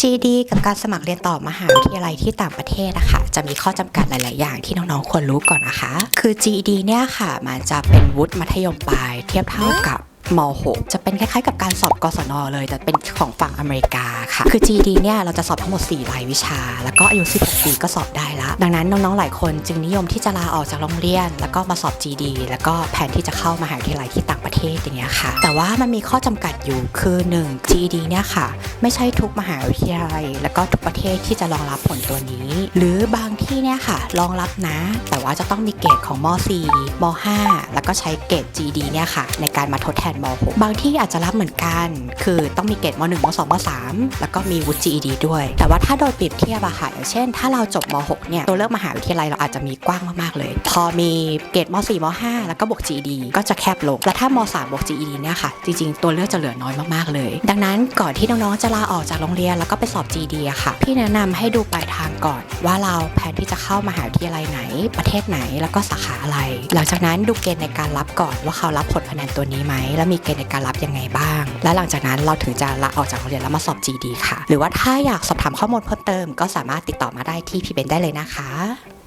GD กับการสมัครเรียนต่อมหาวิทยาลัยที่ต่างประเทศนะคะจะมีข้อจำกัดหลาย ๆ อย่างที่น้อง ๆ ควรรู้ก่อนนะคะ คือ GED เนี่ยค่ะ มันจะเป็นวุฒิมัธยมปลาย เทียบเท่ากับ ม .6 จะเป็นคล้ายๆ กับการสอบกศนเลย แต่เป็นของฝั่งอเมริกาค่ะ คือ GED เนี่ยเราจะสอบทั้งหมด 4 รายวิชา แล้วก็อายุ 16 ปีก็สอบได้ละ ดังนั้นน้องๆ หลายคนจึงนิยมที่จะลาออกจากโรงเรียน แล้วก็มาสอบ GED แล้วก็แผนที่จะเข้ามหาวิทยาลัยที่ต่างประเทศอย่างเงี้ยค่ะ แต่ว่ามันมีข้อจำกัดอยู่คือ 1 GED เนี่ยค่ะ ไม่ใช่ทุกมหาวิทยาลัย แล้วก็ทุกประเทศที่จะรองรับผลตัวนี้ หรือบาง ที่เนี่ยค่ะ รองรับนะ แต่ว่าจะต้องมีเกรดของม .4 ม .5 แล้วก็ใช้เกรด GD เนี่ยค่ะ ในการมาทดแทนม .6 บางที่อาจจะรับเหมือนกัน คือต้องมีเกรดม .1 ม .2 ม .3 แล้วก็มีวุฒิ GED ด้วย แต่ว่าถ้าโดยเปรียบเทียบอะค่ะอย่างเช่น ถ้าเราจบม .6 เนี่ยตัวเลือกมหาวิทยาลัยเราอาจจะมีกว้างมากๆเลย พอมีเกรดม .4 ม .5 แล้วก็บวก GED ก็จะแคบลงและถ้าม .3 บวก GED เนี่ยค่ะ จริงๆ ตัวเลือกจะเหลือน้อยมากๆเลย ดังนั้นก่อนที่น้องๆจะลาออกจากโรงเรียนแล้วก็ไปสอบ GED อะค่ะ พี่แนะนำให้ดูปลายทางก่อนว่าเราแผนที่จะเข้ามหาวิทยาลัยไหน ประเทศไหนแล้วก็สาขาอะไร หลังจากนั้นดูเกณฑ์ในการรับก่อนว่าเขารับผลคะแนนตัวนี้ไหมแล้วมีเกณฑ์ในการรับยังไงบ้าง และหลังจากนั้นเราถึงจะลาออกจากโรงเรียนแล้วมาสอบ Gd ค่ะ หรือว่าถ้าอยากสอบถามข้อมูลเพิ่มเติม ก็สามารถติดต่อมาได้ที่พี่เบนได้เลยนะคะ